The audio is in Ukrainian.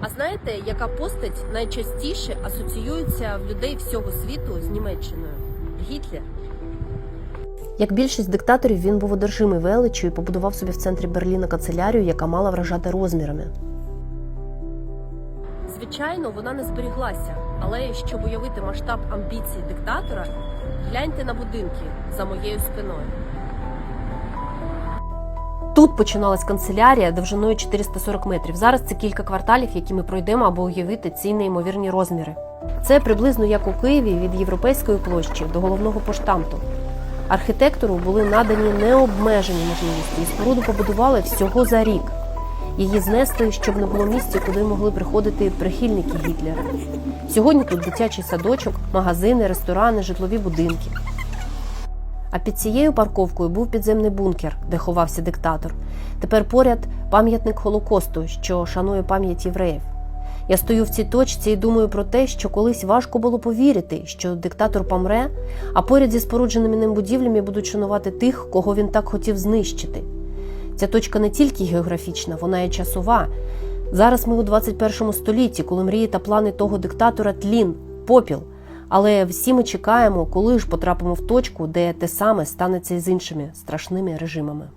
А знаєте, яка постать найчастіше асоціюється в людей всього світу з Німеччиною? Гітлер. Як більшість диктаторів, він був одержимий величчю і побудував собі в центрі Берліна канцелярію, яка мала вражати розмірами. Звичайно, вона не зберіглася, але щоб уявити масштаб амбіцій диктатора, гляньте на будинки за моєю спиною. Тут починалась канцелярія довжиною 440 метрів. Зараз це кілька кварталів, які ми пройдемо, аби уявити ці неймовірні розміри. Це приблизно як у Києві від європейської площі до головного поштамту. Архітектору були надані необмежені можливості, і споруду побудували всього за рік. Її знесли, щоб не було місця, куди могли приходити прихильники Гітлера. Сьогодні тут дитячий садочок, магазини, ресторани, житлові будинки. А під цією парковкою був підземний бункер, де ховався диктатор. Тепер поряд пам'ятник Холокосту, що шанує пам'ять євреїв. Я стою в цій точці і думаю про те, що колись важко було повірити, що диктатор помре, а поряд зі спорудженими ним будівлями будуть шанувати тих, кого він так хотів знищити. Ця точка не тільки географічна, вона і часова. Зараз ми у 21 столітті, коли мрії та плани того диктатора тлін, попіл. Але всі ми чекаємо, коли ж потрапимо в точку, де те саме станеться і з іншими страшними режимами.